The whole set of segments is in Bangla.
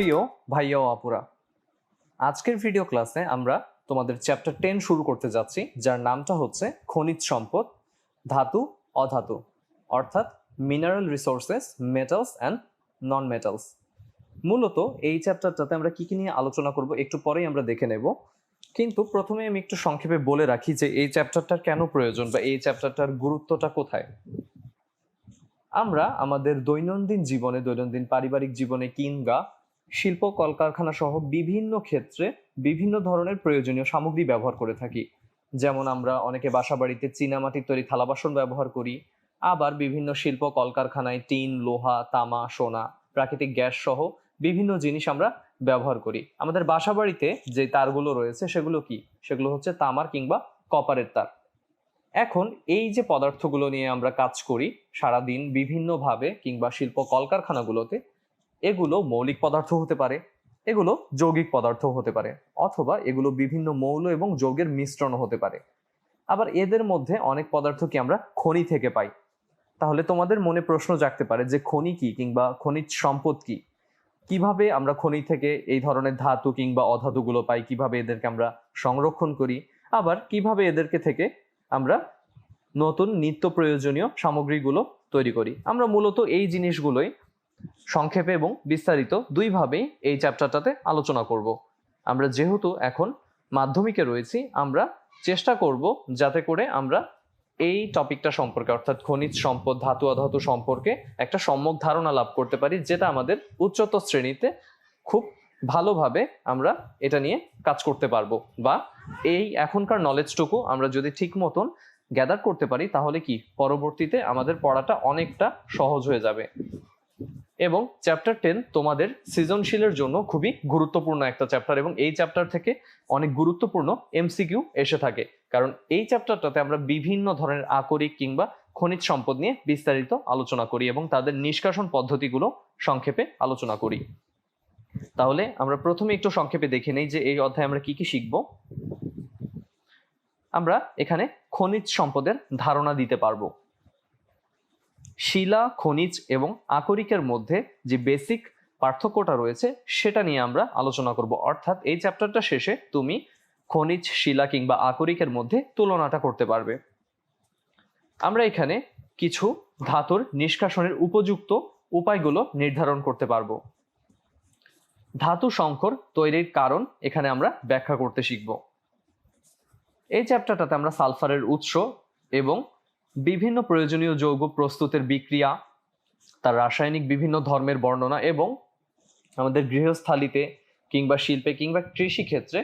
প্রিয় ভাইয়া ও আপুরা, আজকের ভিডিও ক্লাসে আমরা তোমাদের চ্যাপ্টার টেন শুরু করতে যাচ্ছি, যার নামটা হচ্ছে খনিজ সম্পদ, ধাতু, অধাতু, অর্থাৎ mineral resources metals and non metals মূলত এই চ্যাপ্টারটাতে আমরা কি কি নিয়ে আলোচনা করব একটু পরেই আমরা দেখে নেব। কিন্তু প্রথমে আমি একটু সংক্ষেপে বলে রাখি যে এই চ্যাপ্টারটার কেন প্রয়োজন বা এই চ্যাপ্টারটার গুরুত্বটা কোথায়। আমরা আমাদের দৈনন্দিন জীবনে, দৈনন্দিন পারিবারিক জীবনে কিংবা শিল্প, কলকারখানা সহ বিভিন্ন ক্ষেত্রে বিভিন্ন ধরনের প্রয়োজনীয় সামগ্রী ব্যবহার করে থাকি। যেমন আমরা অনেকে বাসা বাড়িতে চীনামাটির তৈরি থালা বাসন ব্যবহার করি, আবার বিভিন্ন শিল্প, কলকারখানায় টিন, লোহা, তামা, সোনা, প্রাকৃতিক গ্যাস সহ বিভিন্ন জিনিস আমরা ব্যবহার করি। আমাদের বাসা বাড়িতে যে তারগুলো রয়েছে সেগুলো কি? সেগুলো হচ্ছে তামার কিংবা কপারের তার। এখন এই যে পদার্থগুলো নিয়ে আমরা কাজ করি, সারাদিন বিভিন্নভাবে কিংবা শিল্প কলকারখানাগুলোতে এগুলো মৌলিক পদার্থ হতে পারে, এগুলো যৌগিক পদার্থ হতে পারে, অথবা এগুলো বিভিন্ন মৌল এবং যৌগের মিশ্রণ হতে পারে। আবার এদের মধ্যে অনেক পদার্থ কি আমরা খনি থেকে পাই। তাহলে তোমাদের মনে প্রশ্ন জাগতে পারে যে খনি কি কিংবা খনিজ সম্পদ কি? কীভাবে আমরা খনি থেকে এই ধরনের ধাতু কিংবা অধাতুগুলো পাই, কীভাবে এদেরকে আমরা সংরক্ষণ করি, আবার কীভাবে এদেরকে থেকে আমরা নতুন নিত্য প্রয়োজনীয় সামগ্রীগুলো তৈরি করি? আমরা মূলত এই জিনিসগুলোই সংক্ষেপে এবং বিস্তারিত দুইভাবেই এই চ্যাপ্টারটাতে আলোচনা করব। আমরা যেহেতু এখন মাধ্যমিকে রয়েছি, আমরা চেষ্টা করব যাতে করে আমরা এই টপিকটা সম্পর্কে, অর্থাৎ খনিজ সম্পদ, ধাতু অধাতু সম্পর্কে একটা সম্যক ধারণা লাভ করতে পারি, যেটা আমাদের উচ্চতর শ্রেণীতে খুব ভালোভাবে আমরা এটা নিয়ে কাজ করতে পারব বা এই এখনকার নলেজটুকু আমরা যদি ঠিক মতন গ্যাদার করতে পারি, তাহলে কি? পরবর্তীতে আমাদের পড়াটা অনেকটা সহজ হয়ে যাবে। এবং চ্যাপ্টার টেন তোমাদের সৃজনশীলের জন্য খুবই গুরুত্বপূর্ণ একটা চ্যাপ্টার এবং এই চ্যাপ্টার থেকে অনেক গুরুত্বপূর্ণ এমসিকিউ এসে থাকে। কারণ এই চ্যাপ্টারটাতে আমরা বিভিন্ন ধরনের আকরিক কিংবা খনিজ সম্পদ নিয়ে বিস্তারিত আলোচনা করি এবং তাদের নিষ্কাশন পদ্ধতিগুলো সংক্ষেপে আলোচনা করি। তাহলে আমরা প্রথমে একটু সংক্ষেপে দেখে নেই যে এই অধ্যায়ে আমরা কি কি শিখব। আমরা এখানে খনিজ সম্পদের ধারণা দিতে পারব। শিলা, খনিজ এবং আকরিকের মধ্যে যে বেসিক পার্থক্যটা রয়েছে, সেটা নিয়ে আমরা আলোচনা করব। অর্থাৎ এই চ্যাপ্টারটা শেষে তুমি খনিজ, শিলা কিংবা আকরিকের মধ্যে তুলনাটা করতে পারবে। আমরা এখানে কিছু ধাতুর নিষ্কাশনের উপযুক্ত উপায়গুলো নির্ধারণ করতে পারব। ধাতু সংকর তৈরির কারণ এখানে আমরা ব্যাখ্যা করতে শিখব। এই চ্যাপ্টারটাতে আমরা সালফারের উৎস এবং বিভিন্ন প্রয়োজনীয় যৌগ প্রস্তুতের বিক্রিয়া, তার রাসায়নিক বিভিন্ন ধর্মের বর্ণনা এবং আমাদের গৃহস্থালিতে কিংবা শিল্পে কিংবা কৃষি ক্ষেত্রে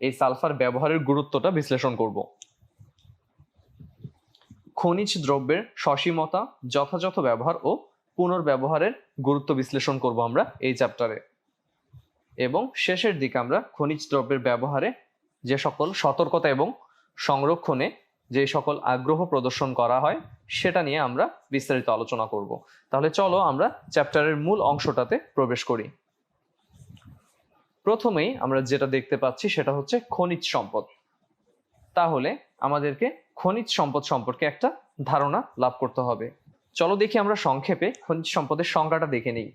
এই সালফার ব্যবহারের গুরুত্বটা বিশ্লেষণ করব। খনিজ দ্রব্যের সসীমতা, যথাযথ ব্যবহার ও পুনর্ব্যবহারের গুরুত্ব বিশ্লেষণ করব আমরা এই চ্যাপ্টারে এবং শেষের দিকে আমরা খনিজ দ্রব্যের ব্যবহারে যে সকল সতর্কতা এবং সংরক্ষণে যে সকল আগ্রহ প্রদর্শন করা হয়, সেটা নিয়ে আমরা বিস্তারিত আলোচনা করব। তাহলে চলো আমরা চ্যাপ্টারের মূল অংশটাতে প্রবেশ করি। প্রথমেই আমরা যেটা দেখতে পাচ্ছি সেটা হচ্ছে খনিজ সম্পদ। তাহলে আমাদেরকে খনিজ সম্পদ সম্পর্কে একটা ধারণা লাভ করতে হবে। চলো দেখি আমরা সংক্ষেপে খনিজ সম্পদের সংজ্ঞাটা দেখে নিই।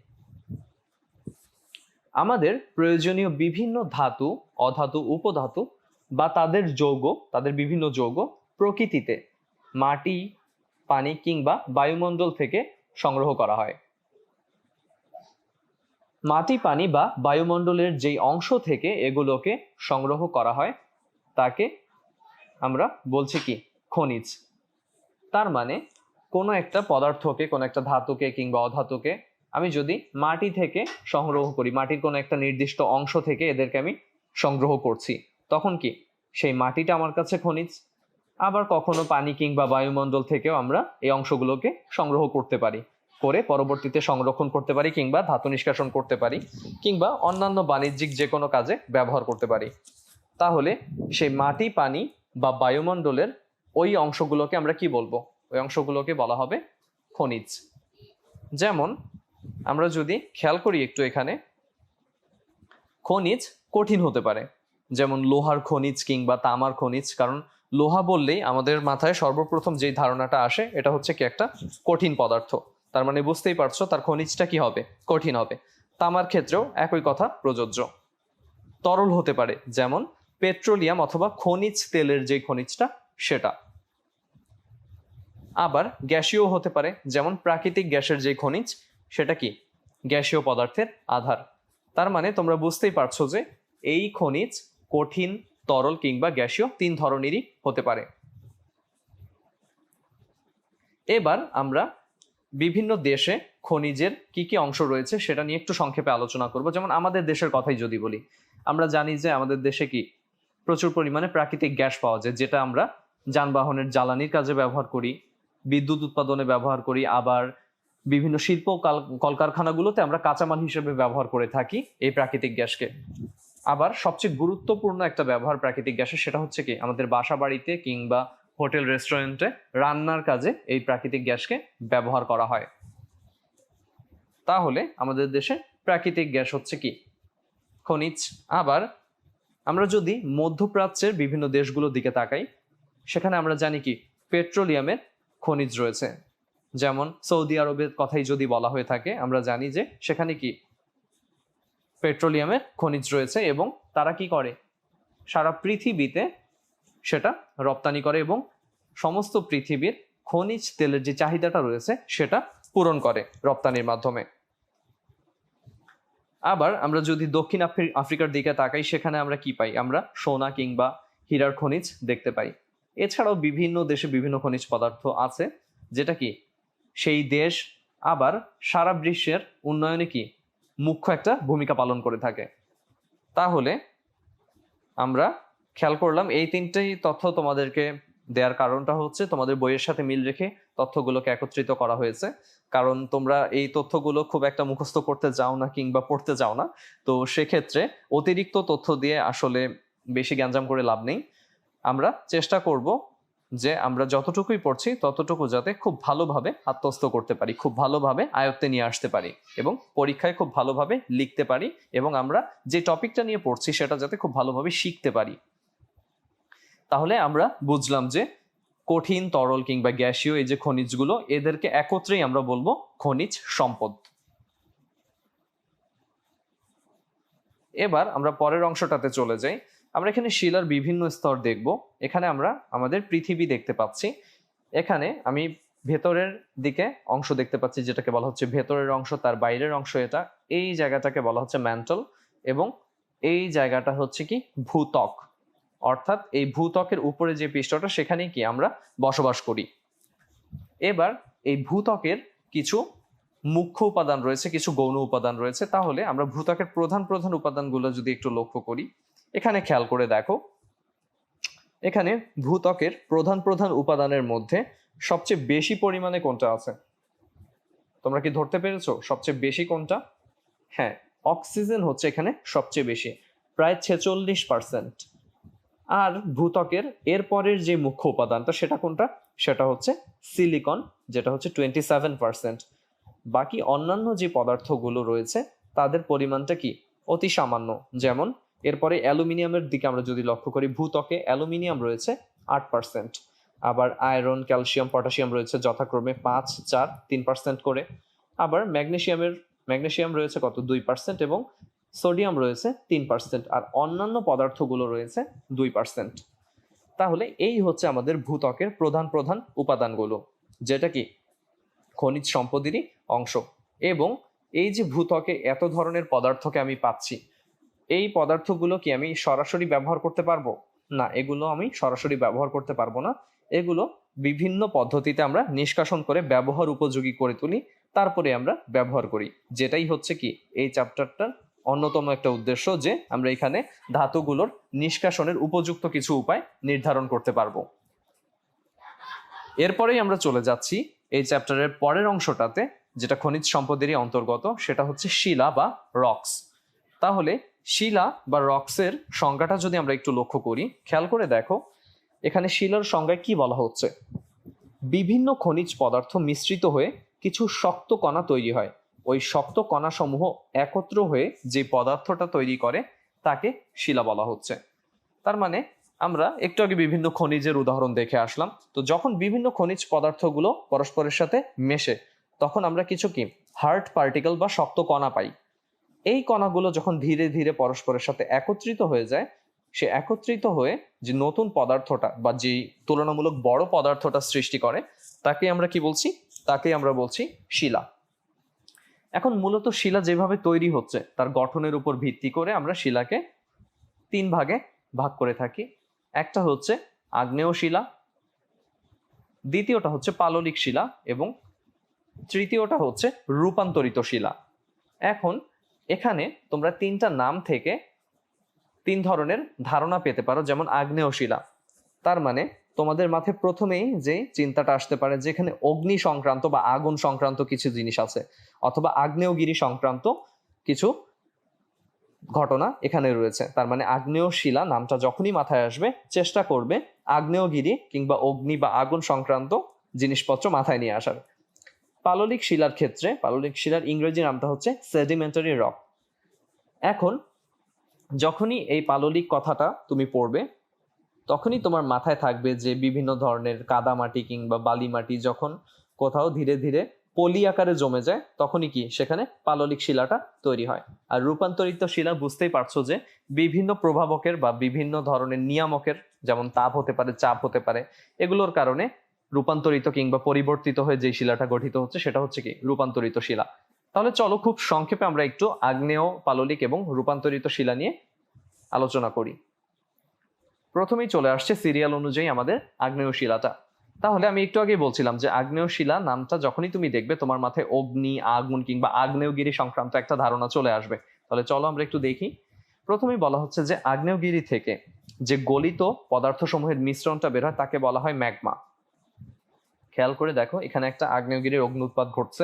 আমাদের প্রয়োজনীয় বিভিন্ন ধাতু, অধাতু, উপধাতু বা তাদের যৌগ, তাদের বিভিন্ন যৌগ প্রকৃতিতে মাটি, পানি কিংবা বায়ুমণ্ডল থেকে সংগ্রহ করা হয়। মাটি, পানি বা বায়ুমণ্ডলের যেই অংশ থেকে এগুলোকে সংগ্রহ করা হয়, তাকে আমরা বলছি কি? খনিজ। তার মানে কোনো একটা পদার্থকে, কোনো একটা ধাতুকে কিংবা অধাতুকে আমি যদি মাটি থেকে সংগ্রহ করি, মাটির কোনো একটা নির্দিষ্ট অংশ থেকে এদেরকে আমি সংগ্রহ করছি, তখন কি সেই মাটিটা আমার কাছে খনিজ? আবার কখনো পানি কিংবা বায়ুমণ্ডল থেকেও আমরা এই অংশগুলোকে সংগ্রহ করতে পারি, করে পরবর্তীতে সংরক্ষণ করতে পারি কিংবা ধাতু নিষ্কাশন করতে পারি কিংবা অন্যান্য বাণিজ্যিক যে কোনো কাজে ব্যবহার করতে পারি। তাহলে সেই মাটি, পানি বা বায়ুমণ্ডলের ওই অংশগুলোকে আমরা কি বলব? ওই অংশগুলোকে বলা হবে খনিজ। যেমন আমরা যদি খেয়াল করি একটু এখানে, খনিজ কঠিন হতে পারে, যেমন লোহার খনিজ কিংবা তামার খনিজ, কারণ লোহা বললেই আমাদের মাথায় সর্বপ্রথম যেই ধারণাটা আসে, এটা হচ্ছে কি একটা কঠিন পদার্থ। তার মানে বুঝতেই পারছ তার খনিজটা কি হবে? কঠিন হবে। তামার ক্ষেত্রেও একই কথা, প্রযোজ্য। তরল হতে পারে, যেমন পেট্রোলিয়াম অথবা খনিজ তেলের যে খনিজটা, সেটা। আবার গ্যাসীয় হতে পারে, যেমন প্রাকৃতিক গ্যাসের যে খনিজ, সেটা কি? গ্যাসীয় পদার্থের আধার। তার মানে তোমরা বুঝতেই পারছ যে এই খনিজ কঠিন তরল কিংবা গ্যাসীয় তিন ধরনেরই হতে পারে। এবার আমরা বিভিন্ন দেশে খনিজের কি কি অংশ রয়েছে সেটা নিয়ে একটু সংক্ষেপে আলোচনা করব। যেমন আমাদের দেশের কথাই যদি বলি, আমরা জানি যে আমাদের দেশে কি প্রচুর পরিমাণে প্রাকৃতিক গ্যাস পাওয়া যায়, যেটা আমরা যানবাহনের জ্বালানির কাজে ব্যবহার করি, বিদ্যুৎ উৎপাদনে ব্যবহার করি, আবার বিভিন্ন শিল্প কাল- কলকারখানাগুলোতে আমরা কাঁচামাল হিসেবে ব্যবহার করে থাকি এই প্রাকৃতিক গ্যাসকে। আবার সবচেয়ে গুরুত্বপূর্ণ একটা ব্যবহার প্রাকৃতিক গ্যাসের সেটা হচ্ছে কি? আমাদের বাসা বাড়িতে কিংবা হোটেল, রেস্টুরেন্টে রান্নার কাজে এই প্রাকৃতিক গ্যাসকে ব্যবহার করা হয়। তাহলে আমাদের দেশে প্রাকৃতিক গ্যাস হচ্ছে কি? খনিজ। আবার আমরা যদি মধ্যপ্রাচ্যের বিভিন্ন দেশগুলোর দিকে তাকাই, সেখানে আমরা জানি কি? পেট্রোলিয়ামের খনিজ রয়েছে। যেমন সৌদি আরবের কথাই যদি বলা হয়ে থাকে, আমরা জানি যে সেখানে কি? পেট্রোলিয়ামের খনিজ রয়েছে এবং তারা কি করে? সারা পৃথিবীতে সেটা রপ্তানি করে এবং সমস্ত পৃথিবীর খনিজ তেলের যে চাহিদাটা রয়েছে সেটা পূরণ করে রপ্তানির মাধ্যমে। আবার আমরা যদি দক্ষিণ আফ্রি- আফ্রিকার দিকে তাকাই, সেখানে আমরা কি পাই? আমরা সোনা কিংবা হীরার খনিজ দেখতে পাই। এছাড়াও বিভিন্ন দেশে বিভিন্ন খনিজ পদার্থ আছে, যেটা কি? সেই দেশ আবার সারা বিশ্বের উন্নয়নে কি মুখ্য একটা ভূমিকা পালন করে থাকে। তাহলে আমরা খেয়াল করলাম, এই তিনটেই তথ্য তোমাদেরকে দেওয়ার কারণটা হচ্ছে তোমাদের বইয়ের সাথে মিল রেখে তথ্যগুলোকে একত্রিত করা হয়েছে। কারণ তোমরা এই তথ্যগুলো খুব একটা মুখস্থ করতে যাও না কিংবা পড়তে যাও না। তো সেক্ষেত্রে অতিরিক্ত তথ্য দিয়ে আসলে বেশি গ্যাঞ্জাম করে লাভ নেই। আমরা চেষ্টা করব যে আমরা যতটুকুই পড়ছি ততটুকু যাতে খুব ভালোভাবে আত্মস্থ করতে পারি, খুব ভালোভাবে আয়ত্তে নিয়ে আসতে পারি এবং পরীক্ষায় খুব ভালোভাবে লিখতে পারি এবং আমরা যে টপিকটা নিয়ে পড়ছি সেটা যাতে খুব ভালোভাবে শিখতে পারি। তাহলে আমরা বুঝলাম যে কঠিন, তরল কিংবা গ্যাসীয় এই যে খনিজগুলো, এদেরকে একত্রেই আমরা বলব খনিজ সম্পদ। এবার আমরা পরের অংশটাতে চলে যাই। আমরা এখানে শিলার বিভিন্ন স্তর দেখব। এখানে আমরা আমাদের পৃথিবী দেখতে পাচ্ছি। এখানে আমি ভেতরের দিকে অংশ দেখতে পাচ্ছি, যেটাকে বলা হচ্ছে ভেতরের অংশ, তার বাইরের অংশ এটা। এই জায়গাটাকে বলা হচ্ছে ম্যান্টল এবং এই জায়গাটা হচ্ছে কি? ভূত্বক। অর্থাৎ এই ভূত্বকের উপরে যে পৃষ্ঠটা, সেখানেই কি আমরা বসবাস করি। এবার এই ভূত্বকের কিছু মুখ্য উপাদান রয়েছে, কিছু গৌণ উপাদান রয়েছে। তাহলে আমরা ভূত্বকের প্রধান প্রধান উপাদানগুলো যদি একটু লক্ষ্য করি এখানে খেয়াল করে দেখো। এখানে ভূত্বকের প্রধান প্রধান উপাদানের মধ্যে সবচেয়ে বেশি পরিমাণে কোনটা আছে? তোমরা কি ধরতে পেরেছ? সবচেয়ে বেশি কোনটা? হ্যাঁ অক্সিজেন হচ্ছে এখানে সবচেয়ে বেশি, প্রায় ছেচল্লিশ পার্সেন্ট। আর ভূত্বকের এরপরের যে মুখ্য উপাদানটা, সেটা কোনটা? সেটা হচ্ছে সিলিকন, যেটা হচ্ছে টোয়েন্টি সেভেন পার্সেন্ট। বাকি অন্যান্য যে পদার্থগুলো রয়েছে, তাদের পরিমাণটা কি? অতি সামান্য, যেমন এরপরে অ্যালুমিনিয়ামের দিকে আমরা যদি লক্ষ্য করি ভূত্বকে, অ্যালুমিনিয়াম রয়েছে আট পার্সেন্ট আবার আয়রন, ক্যালসিয়াম, পটাশিয়াম রয়েছে যথাক্রমে পাঁচ, চার, তিন পার্সেন্ট করে। আবার ম্যাগনেশিয়ামের, ম্যাগনেশিয়াম রয়েছে কত? দুই পার্সেন্ট এবং সোডিয়াম রয়েছে তিন পার্সেন্ট আর অন্যান্য পদার্থগুলো রয়েছে দুই পার্সেন্ট তাহলে এই হচ্ছে আমাদের ভূত্বকের প্রধান প্রধান উপাদানগুলো, যেটা কি? খনিজ সম্পদেরই অংশ। এবং এই যে ভূত্বকে এত ধরনের পদার্থকে আমি পাচ্ছি এই পদার্থগুলো কি আমি সরাসরি ব্যবহার করতে পারব? না, এগুলো আমি সরাসরি ব্যবহার করতে পারব না। এগুলো বিভিন্ন পদ্ধতিতে আমরা নিষ্কাশন করে ব্যবহার উপযোগী করে তুলি, তারপরে আমরা ব্যবহার করি। যেটাই হচ্ছে কি, এই চ্যাপ্টারটার অন্যতম একটা উদ্দেশ্য যে আমরা এখানে ধাতুগুলোর নিষ্কাশনের উপযুক্ত কিছু উপায় নির্ধারণ করতে পারব। এরপরেই আমরা চলে যাচ্ছি এই চ্যাপ্টারের পরের অংশটাতে, যেটা খনিজ সম্পদেরই অন্তর্গত, সেটা হচ্ছে শিলা বা রক্স তাহলে শিলা বা রক্সের সংজ্ঞাটা যদি আমরা একটু লক্ষ্য করি, খেয়াল করে দেখো, এখানে শিলার সংজ্ঞায় কি বলা হচ্ছে? বিভিন্ন খনিজ পদার্থ মিশ্রিত হয়ে কিছু শক্ত কণা তৈরি হয়। ওই শক্ত কণাসমূহ একত্র হয়ে যে পদার্থটা তৈরি করে, তাকে শিলা বলা হচ্ছে। তার মানে আমরা একটু আগে বিভিন্ন খনিজের উদাহরণ দেখে আসলাম। তো যখন বিভিন্ন খনিজ পদার্থগুলো পরস্পরের সাথে মেশে, তখন আমরা কিছু কি? হার্ড পার্টিকেল বা শক্ত কণা পাই। এই কণাগুলো যখন ধীরে ধীরে পরস্পরের সাথে একত্রিত হয়ে যায়, সে একত্রিত হয়ে যে নতুন পদার্থটা বা যে তুলনামূলক বড় পদার্থটা সৃষ্টি করে, তাকে আমরা কি বলছি? তাকে আমরা বলছি শিলা। এখন মূলত শিলা যেভাবে তৈরি হচ্ছে, তার গঠনের উপর ভিত্তি করে আমরা শিলাকে তিন ভাগে ভাগ করে থাকি। একটা হচ্ছে আগ্নেয় শিলা, দ্বিতীয়টা হচ্ছে পাললিক শিলা এবং তৃতীয়টা হচ্ছে রূপান্তরিত শিলা। এখন এখানে তোমরা তিনটা নাম থেকে তিন ধরনের ধারণা পেতে পারো, যেমন আগ্নেয় শিলা। তার মানে তোমাদের মাথায় প্রথমেই যে চিন্তাটা আসতে পারে, যেখানে অগ্নি সংক্রান্ত বা আগুন সংক্রান্ত কিছু জিনিস আছে, অথবা আগ্নেয়গিরি সংক্রান্ত কিছু ঘটনা এখানে রয়েছে। তার মানে আগ্নেয় শিলা নামটা যখনই মাথায় আসবে, চেষ্টা করবে আগ্নেয়গিরি কিংবা অগ্নি বা আগুন সংক্রান্ত জিনিসপত্র মাথায় নিয়ে আসার। পাললিক শিলার ক্ষেত্রে, পাললিক শিলার ইংরেজি নামটা হচ্ছে সেডিমেন্টারি রক এখন, যখনই এই পাললিক কথাটা তুমি পড়বে, তখনই তোমার মাথায় থাকবে যে বিভিন্ন ধরনের কাদামাটি কিংবা বালি মাটি যখন কোথাও ধীরে ধীরে পলি আকারে জমে যায়, তখনই কি সেখানে পাললিক শিলাটা তৈরি হয়। আর রূপান্তরিত শিলা বুঝতেই পারছ যে বিভিন্ন প্রভাবকের বা বিভিন্ন ধরনের নিয়ামকের, যেমন তাপ হতে পারে, চাপ হতে পারে, এগুলোর কারণে রূপান্তরিত কিংবা পরিবর্তিত হয়ে যে শিলাটা গঠিত হচ্ছে, সেটা হচ্ছে কি? রূপান্তরিত শিলা। তাহলে চলো খুব সংক্ষেপে আমরা একটু আগ্নেয়, পাললিক এবং রূপান্তরিত শিলা নিয়ে আলোচনা করি। প্রথমেই চলে আসছে সিরিয়াল অনুযায়ী আমাদের আগ্নেয় শিলাটা। তাহলে আমি একটু আগে বলছিলাম যে আগ্নেয় শিলা নামটা যখনই তুমি দেখবে, তোমার মাথায় অগ্নি, আগুন কিংবা আগ্নেয়গিরি সংক্রান্ত একটা ধারণা চলে আসবে। তাহলে চলো আমরা একটু দেখি। প্রথমেই বলা হচ্ছে যে আগ্নেয়গিরি থেকে যে গলিত পদার্থসমূহের মিশ্রণটা বের হয়, তাকে বলা হয় ম্যাগমা। খেয়াল করে দেখো, এখানে একটা আগ্নেয়গিরির অগ্নি উৎপাদ ঘটছে।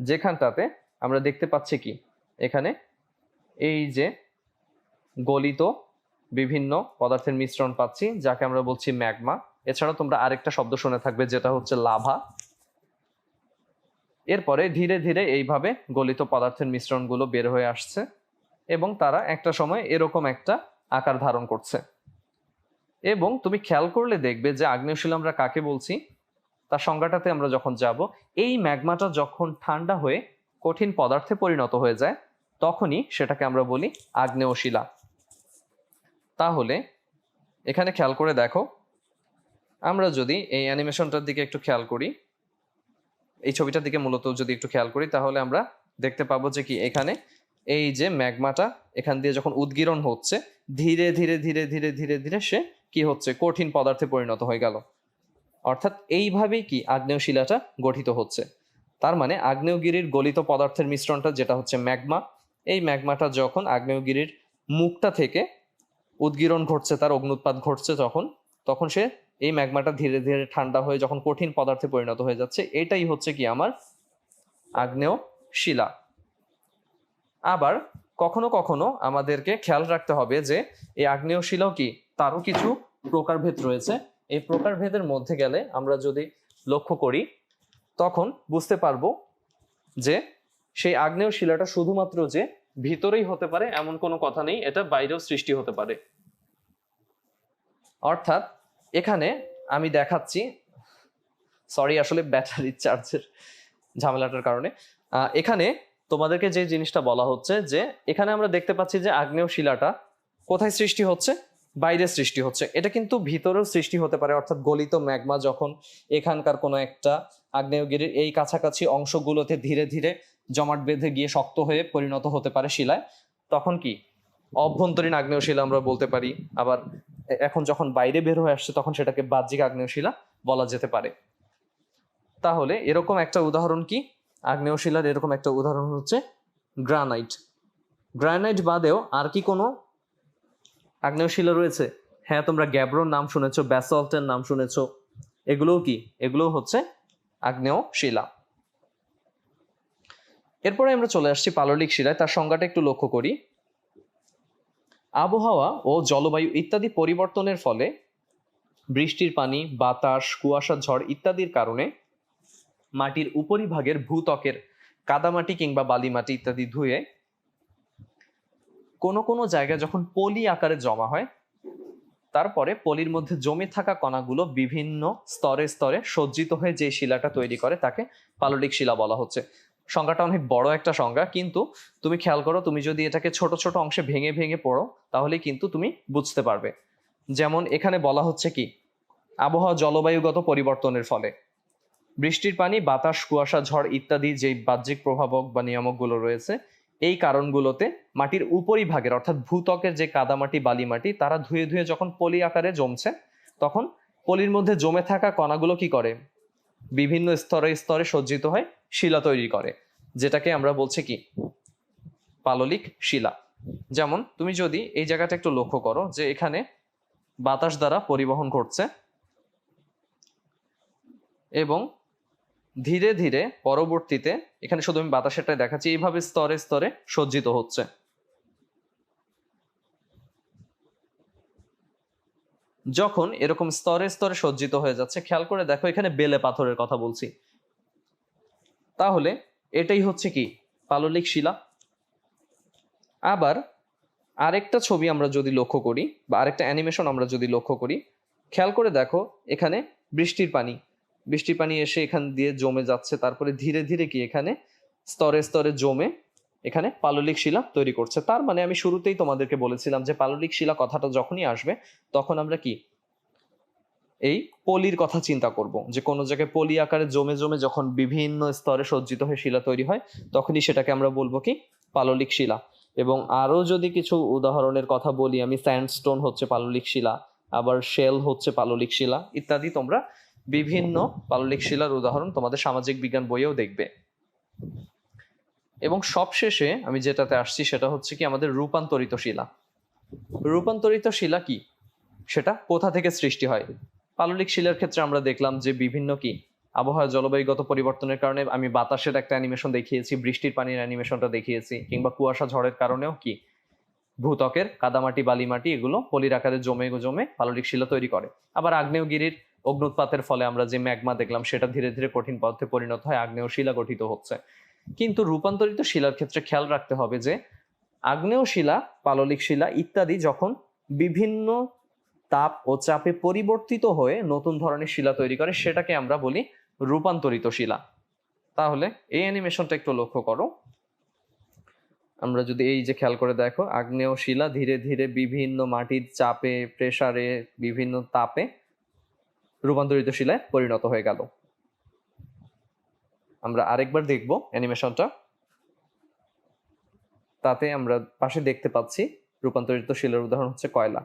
যেখানটাতে আমরা দেখতে পাচ্ছি কি? এখানে এই যে গলিত বিভিন্ন পদার্থের মিশ্রণ পাচ্ছি, যাকে আমরা বলছি ম্যাগমা। এছাড়া তোমরা আরেকটা শব্দ শুনে থাকবে, যেটা হচ্ছে লাভা। এরপরে ধীরে ধীরে এইভাবে গলিত পদার্থের মিশ্রণগুলো বের হয়ে আসছে এবং তারা একটা সময় এরকম একটা আকার ধারণ করছে। এবং তুমি খেয়াল করলে দেখবে যে আগ্নেয়শিল আমরা কাকে বলছি? তার সংজ্ঞাটাতে আমরা যখন যাব, এই ম্যাগমাটা যখন ঠান্ডা হয়ে কঠিন পদার্থে পরিণত হয়ে যায়, তখনই সেটাকে আমরা বলি আগ্নেয় শিলা তাহলে, এখানে খেয়াল করে দেখো, আমরা যদি এই অ্যানিমেশনটার দিকে একটু খেয়াল করি, এই ছবিটার দিকে মূলত যদি একটু খেয়াল করি, তাহলে আমরা দেখতে পাবো যে কি, এখানে এই যে ম্যাগমাটা এখান দিয়ে যখন উদ্গীরণ হচ্ছে, ধীরে ধীরে ধীরে ধীরে ধীরে ধীরে সে কি হচ্ছে, কঠিন পদার্থে পরিণত হয়ে গেল। অর্থাৎ এইভাবেই কি আগ্নেয় শিলাটা গঠিত হচ্ছে। তার মানে আগ্নেয়গিরির গলিত পদার্থের মিশ্রণটা যেটা হচ্ছে ম্যাগমা, এই ম্যাগমাটা যখন আগ্নেয়গিরির মুখটা থেকে উদ্গীরণ ঘটছে, তার অগ্নুৎপাত ঘটছে যখন, তখন সে এই ম্যাগমাটা ধীরে ধীরে ঠান্ডা হয়ে যখন কঠিন পদার্থে পরিণত হয়ে যাচ্ছে, এটাই হচ্ছে কি আমার আগ্নেয় শিলা আবার কখনো কখনো আমাদেরকে খেয়াল রাখতে হবে যে, এই আগ্নেয় শিলাও কি তারও কিছু প্রকারভেদ রয়েছে। এই প্রকারভেদের মধ্যে গেলে আমরা যদি লক্ষ্য করি, তখন বুঝতে পারব যে সেই আগ্নেয় শিলাটা শুধুমাত্র যে ভিতরেই হতে পারে এমন কোনো কথা নেই, এটা বাইরেও সৃষ্টি হতে পারে। অর্থাৎ এখানে আমি দেখাচ্ছি সরি আসলে ব্যাটারি চার্জের ঝামেলাটার কারণে এখানে তোমাদেরকে যে জিনিসটা বলা হচ্ছে যে, এখানে আমরা দেখতে পাচ্ছি যে আগ্নেয় শিলাটা কোথায় সৃষ্টি হচ্ছে? বাইরে সৃষ্টি হচ্ছে। এটা কিন্তু ভিতরেও সৃষ্টি হতে পারে, অর্থাৎ গলিত ম্যাগমা যখন এখানকার কোনো একটা আগ্নেয়গিরির এই কাছাকাছি অংশগুলোতে ধীরে ধীরে জমাট বেঁধে গিয়ে শক্ত হয়ে পরিণত হতে পারে শিলায়, তখন কি? অভ্যন্তরীণ আগ্নেয় শিলা আমরা বলতে পারি। আবার এখন যখন বাইরে বের হয়ে আসছে, তখন সেটাকে বাহ্যিক আগ্নেয় শিলা বলা যেতে পারে। তাহলে এরকম একটা উদাহরণ কি? আগ্নেয় শিলার এরকম একটা উদাহরণ হচ্ছে গ্রানাইট। গ্রানাইট বাদেও আর কি কোনো আগ্নেয় শিলা রয়েছে। হ্যাঁ তোমরা গ্যাব্রোর নাম শুনেছো, ব্যাসল্টের নাম শুনেছ। এগুলোও কি? এগুলোও হচ্ছে আগ্নেয় শিলা এরপরে আমরা চলে আসছি পাললিক শিলায়, তার সংজ্ঞাটা একটু লক্ষ্য করি। আবহাওয়া ও জলবায়ু ইত্যাদি পরিবর্তনের ফলে বৃষ্টির পানি, বাতাস, কুয়াশা, ঝড় ইত্যাদির কারণে মাটির উপরিভাগের ভূত্বকের কাদামাটি কিংবা বালিমাটি ইত্যাদি ধুয়ে কোনো কোনো জায়গায় যখন পলি আকারে জমা হয়, তারপরে পলির মধ্যে জমে থাকা কণাগুলো বিভিন্ন স্তরে স্তরে সজ্জিত হয়ে যে শিলাটা তৈরি করে তাকে পাললিক শিলা বলা হচ্ছে। সংজ্ঞাটা অনেক বড় একটা সংজ্ঞা, কিন্তু তুমি খেয়াল করো, তুমি যদি এটাকে ছোট ছোট অংশে ভেঙে ভেঙে পড়ো, তাহলে কিন্তু তুমি বুঝতে পারবে। যেমন এখানে বলা হচ্ছে কি, আবহাওয়া জলবায়ুগত পরিবর্তনের ফলে বৃষ্টির পানি, বাতাস, কুয়াশা, ঝড় ইত্যাদি যে বাহ্যিক প্রভাবক বা নিয়ামকগুলো রয়েছে এই কারণগুলোতে মাটির উপরিভাগের, অর্থাৎ ভূত্বকের যে কাদামাটি বালি মাটি তারা ধুয়ে ধুয়ে যখন পলি আকারে জমছে, তখন পলির মধ্যে জমে থাকা কণাগুলো কি করে? বিভিন্ন স্তরে স্তরে সজ্জিত হয়, শিলা তৈরি করে, যেটাকে আমরা বলছি কি? পাললিক শিলা। যেমন তুমি যদি এই জায়গাটা একটু লক্ষ্য করো যে এখানে বাতাস দ্বারা পরিবহন করছে এবং ধীরে ধীরে পরবর্তীতে, এখানে শুধু আমি বাতাসেরটাই দেখাচ্ছি, এইভাবে স্তরে স্তরে সজ্জিত হচ্ছে। যখন এরকম স্তরে স্তরে সজ্জিত হয়ে যাচ্ছে, খেয়াল করে দেখো, এখানে বেলে পাথরের কথা বলছি। তাহলে এটাই হচ্ছে কি? পাললিক শিলা। আবার আরেকটা ছবি আমরা যদি লক্ষ্য করি, বা আরেকটা অ্যানিমেশন আমরা যদি লক্ষ্য করি, খেয়াল করে দেখো, এখানে বৃষ্টির পানি। বৃষ্টির পানি এসে এখান দিয়ে জমে যাচ্ছে, তারপরে ধীরে ধীরে কি এখানে? স্তরে স্তরে জমে এখানে পাললিক শিলা তৈরি করছে। তার মানে আমি শুরুতেই তোমাদেরকে বলেছিলাম যে পাললিক শিলা কথাটা যখনই আসবে, তখন আমরা কি? এই পলির কথা চিন্তা করব, যে কোনো জায়গায় পলি আকারে জমে জমে যখন বিভিন্ন স্তরে সজ্জিত হয়ে শিলা তৈরি হয়, তখনই সেটাকে আমরা বলব কি? পাললিক শিলা। এবং আরও যদি কিছু উদাহরণের কথা বলি, আমি স্যান্ডস্টোন হচ্ছে পাললিক শিলা, আবার শেল হচ্ছে পাললিক শিলা, ইত্যাদি তোমরা বিভিন্ন পাললিক শিলার উদাহরণ তোমাদের সামাজিক বিজ্ঞান বইয়েও দেখবে। এবং সবশেষে আমি যেটাতে আসছি সেটা হচ্ছে কি আমাদের রূপান্তরিত শিলা। রূপান্তরিত শিলা কি? সেটা কোথা থেকে সৃষ্টি হয়? পাললিক শিলার ক্ষেত্রে আমরা দেখলাম যে বিভিন্ন কি? আবহাওয়া জলবায়ুগত পরিবর্তনের কারণে আমি বাতাসের একটা অ্যানিমেশন দেখিয়েছি, বৃষ্টির পানির অ্যানিমেশনটা দেখিয়েছি, কিংবা কুয়াশা ঝড়ের কারণেও কি? ভূত্বকের, কাদামাটি, বালিমাটি, এগুলো পলির আকারে জমে জমে পাললিক শিলা তৈরি করে। আবার আগ্নেয়গিরির অগ্নুৎপাতের ফলে আমরা যে ম্যাগমা দেখলাম, সেটা ধীরে ধীরে কঠিন পদার্থে পরিণত হয় আগ্নেয় শিলা গঠিত হচ্ছে। কিন্তু রূপান্তরিত শিলার ক্ষেত্রে খেয়াল রাখতে হবে যে আগ্নেয় শিলা পাললিক শিলা ইত্যাদি যখন বিভিন্ন তাপ ও চাপে পরিবর্তিত হয়ে নতুন ধরনের শিলা তৈরি করে, সেটাকে আমরা বলি রূপান্তরিত শিলা। তাহলে এই অ্যানিমেশনটা একটু লক্ষ্য করো। আমরা যদি এই যে খেয়াল করে দেখো আগ্নেয় শিলা ধীরে ধীরে বিভিন্ন মাটির চাপে, প্রেসারে, বিভিন্ন তাপে রূপান্তরিত শিলায় পরিণত হয়ে গেল। আমরা আরেকবার দেখব অ্যানিমেশনটা। তাতে আমরা পাশে দেখতে পাচ্ছি রূপান্তরিত শিলার উদাহরণ হচ্ছে কয়লা।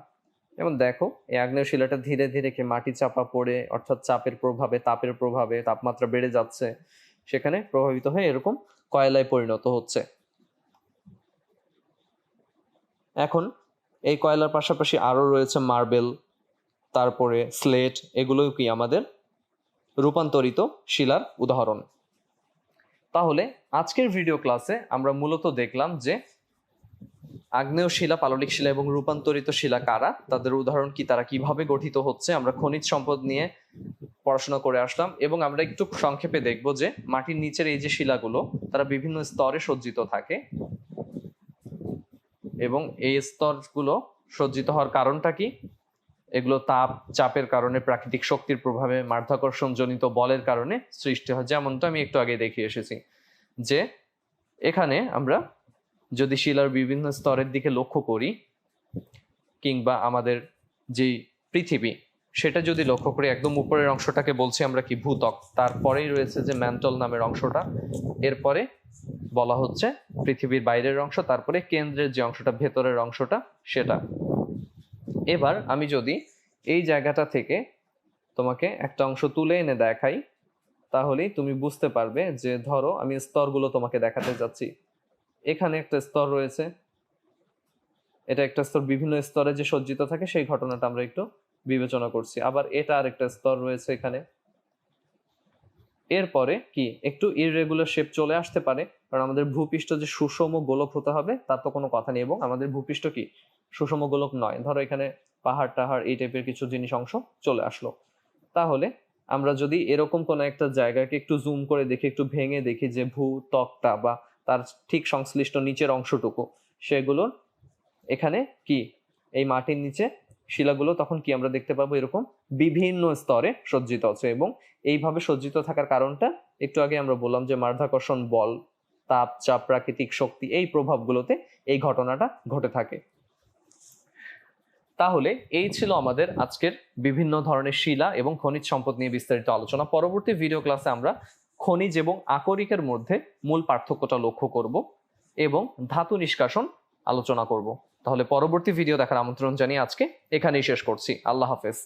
যেমন দেখো, এই আগ্নেয় শিলাটা ধীরে ধীরে কি মাটি চাপা পড়ে, অর্থাৎ চাপের প্রভাবে, তাপের প্রভাবে তাপমাত্রা বেড়ে যাচ্ছে, সেখানে প্রভাবিত হয়ে এরকম কয়লায় পরিণত হচ্ছে। এখন এই কয়লার পাশাপাশি আরও রয়েছে মার্বেল তারপরে স্লেট এগুলোও কি আমাদের রূপান্তরিত শিলার উদাহরণ। তাহলে আজকের ভিডিও ক্লাসে আমরা মূলত দেখলাম যে আগ্নেয় শিলা, পাললিক শিলা এবং রূপান্তরিত শিলা কারা, তাদের উদাহরণ কি, তারা কীভাবে গঠিত হচ্ছে, আমরা খনিজ সম্পদ নিয়ে পড়াশোনা করে আসলাম এবং আমরা একটু সংক্ষেপে দেখব যে মাটির নিচের এই যে শিলাগুলো, তারা বিভিন্ন স্তরে সজ্জিত থাকে এবং এই স্তরগুলো সজ্জিত হওয়ার কারণটা কি? এগুলো তাপ চাপের কারণে, প্রাকৃতিক শক্তির প্রভাবে মাধ্যাকর্ষণ জনিত বলের কারণে সৃষ্টি হয়। যেমনটা আমি একটু আগে দেখিয়ে এসেছি যে এখানে আমরা যদি শিলার বিভিন্ন স্তরের দিকে লক্ষ্য করি কিংবা আমাদের যেই পৃথিবী, সেটা যদি লক্ষ্য করি, একদম উপরের অংশটাকে বলছি আমরা কি, ভূতক। তারপরেই রয়েছে যে ম্যান্টল নামের অংশটা। এরপরে বলা হচ্ছে পৃথিবীর বাইরের অংশ, তারপরে কেন্দ্রের যে অংশটা, ভেতরের অংশটা, সেটা। এবার আমি যদি এই জায়গাটা থেকে তোমাকে একটা অংশ তুলে এনে দেখাই, তাহলেই তুমি বুঝতে পারবে যে ধরো আমি স্তরগুলো তোমাকে দেখাতে যাচ্ছি। এখানে একটা স্তর রয়েছে। এটা একটা স্তর, বিভিন্ন স্তরে যে সজ্জিত থাকে সেই ঘটনাটা আমরা একটু বিবেচনা করছি। আবার এটা আর একটা স্তর রয়েছে এখানে। এরপরে কি? একটু ইররেগুলার শেপ চলে আসতে পারে, কারণ আমাদের ভূপৃষ্ঠ যে সুষম গোলক হতে হবে, তার তো কোনো কথা নেই। এবং আমাদের ভূপৃষ্ঠ কি? সুষম গোলক নয়। ধরো এখানে পাহাড় টাহাড় এই টাইপের কিছু জিনিস অংশ চলে আসলো। তাহলে আমরা যদি এরকম কোনো একটা জায়গাকে একটু জুম করে দেখি, একটু ভেঙে দেখি যে ভূ তক্তা বা তার ঠিক সংশ্লিষ্ট নিচের অংশটুকু, সেগুলোর এখানে কি? এই মাটির নিচে শিলাগুলো তখন কি আমরা দেখতে পাবো? এরকম বিভিন্ন স্তরে সজ্জিত আছে এবং এইভাবে সজ্জিত থাকার কারণটা একটু আগে আমরা বললাম যে মাধ্যাকর্ষণ বল, তাপ, চাপ, প্রাকৃতিক শক্তি এই প্রভাবগুলোতে এই ঘটনাটা ঘটে থাকে। তাহলে এই ছিল আমাদের আজকের বিভিন্ন ধরনের শিলা এবং খনিজ সম্পদ নিয়ে বিস্তারিত আলোচনা। পরবর্তী ভিডিও ক্লাসে আমরা খনিজ এবং আকরিকের মধ্যে মূল পার্থক্যটা লক্ষ্য করব এবং ধাতু নিষ্কাশন আলোচনা করব। তাহলে পরবর্তী ভিডিও দেখার আমন্ত্রণ জানিয়ে আজকে এখানেই শেষ করছি। আল্লাহ হাফেজ।